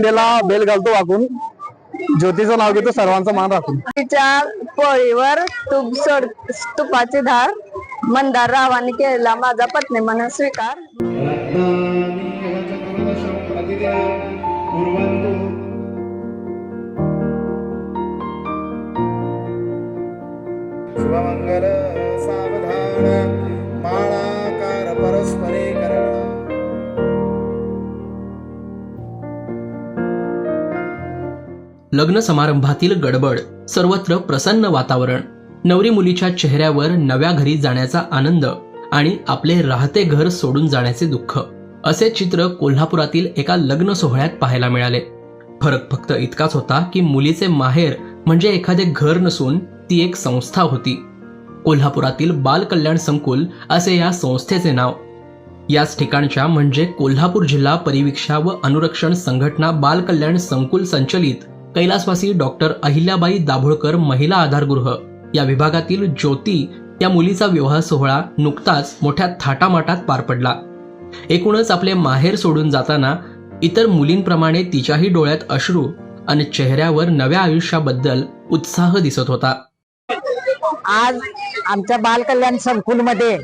Bell घालतो वाकून. ज्योतीचं नाव घेतो सर्वांचा मान राखून. तिच्या पोळीवर तूप सोड तुपाची धार. मंदार रावाने केलेला माझा पत्नी म्हणून स्वीकार. लग्न समारंभातील गडबड सर्वत्र प्रसन्न वातावरण नवरी मुलीच्या चेहऱ्यावर नव्या घरी जाण्याचा आनंद आणि आपले राहते घर सोडून जाण्याचे दुःख. असे चित्र कोल्हापुरातील एका लग्न सोहळ्यात पाहायला मिळाले. फरक फक्त इतकाच होता की मुलीचे माहेर म्हणजे एखादे घर नसून ती एक संस्था होती. कोल्हापुरातील बाल कल्याण संकुल असे या संस्थेचे नाव. याच ठिकाणच्या म्हणजे कोल्हापूर जिल्हा परिवीक्षा व अनुरक्षण संघटना बाल कल्याण संकुल संचलित कैलासवासी डॉक्टर अहिल्याबाई दाभोळकर महिला आधारगृह या विभागातील ज्योती या मुलीचा विवाह सोहळा नुकताच मोठ्या थाटामाटात पार पडला. एकूणच आपले माहेर सोडून जाताना इतर मुलींप्रमाणे तिच्याही डोळ्यात अश्रू आणि चेहऱ्यावर नव्या आयुष्याबद्दल उत्साह दिसत होता. आज आमच्या बालकल्याण संकुलमध्ये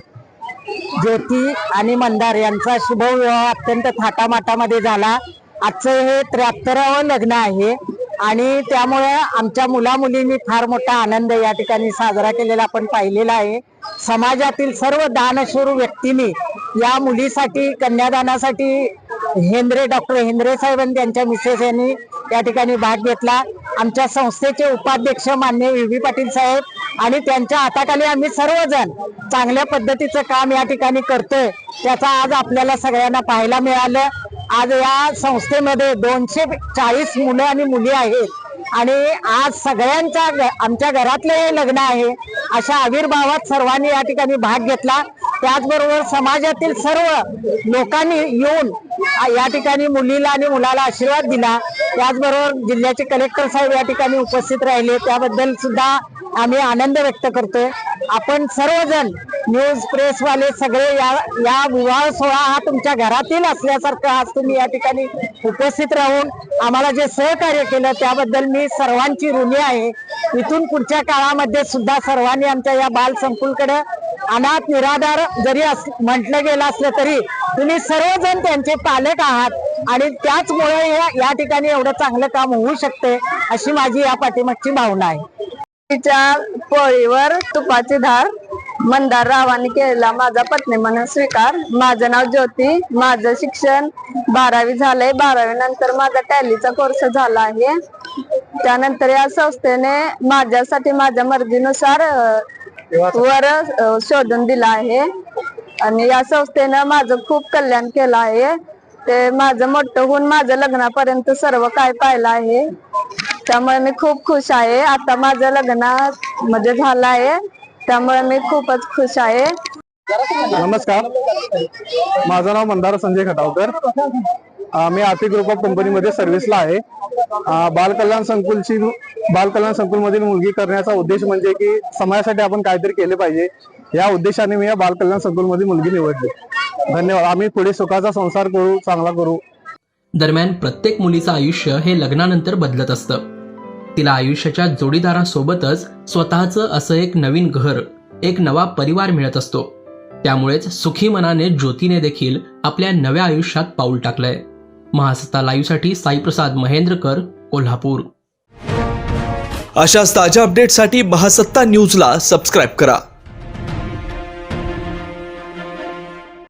ज्योती आणि मंदार यांचा शुभविवाह अत्यंत थाटामाटामध्ये झाला. आजचं हे त्र्याहत्तरावं लग्न आहे. आणि त्यामुळे आमच्या मुला मुलींनी फार मोठा आनंद या ठिकाणी साजरा केलेला आपण पाहिलेला आहे. समाजातील सर्व दानशूर व्यक्तींनी या मुलीसाठी कन्यादानासाठी हेंद्रे डॉक्टर हेंद्रे साहेब आणि त्यांच्या मिसेस यांनी या ठिकाणी भाग घेतला. आमच्या संस्थेचे उपाध्यक्ष मान्य व्ही. व्ही. पाटील साहेब आणि त्यांच्या हाताखाली आम्ही सर्वजण चांगल्या पद्धतीचं काम या ठिकाणी करतोय. त्याचा आज आपल्याला सगळ्यांना पाहायला मिळालं. आज या संस्थेमध्ये दोनशे चाळीस मुलं आणि मुली आहेत. आणि आज सगळ्यांच्या आमच्या घरातले हे लग्न आहे. अशा आविर्भावात सर्वांनी या ठिकाणी भाग घेतला. त्याचबरोबर समाजातील सर्व लोकांनी येऊन या ठिकाणी मुलीला आणि मुलाला आशीर्वाद दिला. त्याचबरोबर जिल्ह्याचे कलेक्टर साहेब या ठिकाणी उपस्थित राहिले. त्याबद्दल सुद्धा आम्ही आनंद व्यक्त करतोय. आपण सर्वजण न्यूज प्रेसवाले सगळे या या विवाह सोहळा हा तुमच्या घरातील असल्यासारखं आज तुम्ही या ठिकाणी उपस्थित राहून आम्हाला जे सहकार्य केलं त्याबद्दल मी सर्वांची ऋणी आहे. इथून पुढच्या काळामध्ये सुद्धा सर्वांनी आमच्या या बाल संकुलकडे अनाथ निराधार जरी अस म्हटलं गेलं असलं तरी तुम्ही सर्वजण त्यांचे पालक आहात आणि त्याचमुळे या या ठिकाणी एवढं चांगलं काम होऊ शकते अशी माझी या पाठीमागची भावना आहे. तिच्या पोळीवर तुपाची धार मंदार रावाने केलेला माझा पत्नी म्हणून स्वीकार. माझं नाव ज्योती माझं शिक्षण बारावी झालंय. बारावी नंतर माझा टॅलीचा कोर्स झाला आहे. त्यानंतर या संस्थेने माझ्यासाठी माझ्या मर्जीनुसार वर शोधून दिला आहे. आणि या संस्थेनं माझं खूप कल्याण केलं आहे. ते माझं मोठं होऊन माझं लग्नापर्यंत सर्व काय पाहिलं आहे. त्यामुळे मी खूप खुश आहे. आता माझं लग्न म्हणजे झालं आहे. त्यामुळे मी खूपच खुश आहे. नमस्कार. माझं नाव मंदार संजय खटावकर. मी आर्थिक ग्रुप ऑफ कंपनीमध्ये सर्व्हिसला आहे. अं, बाल कल्याण संकुलची बाल कल्याण संकुलमधील मुलगी करण्याचा उद्देश म्हणजे की समाजासाठी आपण काहीतरी केले पाहिजे. या उद्देशाने मी या बाल कल्याण संकुलमधील मुलगी निवडली. धन्यवाद. आम्ही पुढे सुखाचा संसार करू चांगला करू. दरम्यान प्रत्येक मुलीचं आयुष्य हे लग्नानंतर बदलत असतं. तिला आयुष्याच्या जोडीदारासोबतच स्वतःचं असं एक नवीन घर एक नवा परिवार मिळत असतो. त्यामुळेच सुखी मनाने ज्योतीने देखील आपल्या नव्या आयुष्यात पाऊल टाकलंय. महासत्ता लाईव्हसाठी साईप्रसाद महेंद्रकर कोल्हापूर. अशाच ताज्या अपडेटसाठी महासत्ता न्यूजला सबस्क्राईब करा.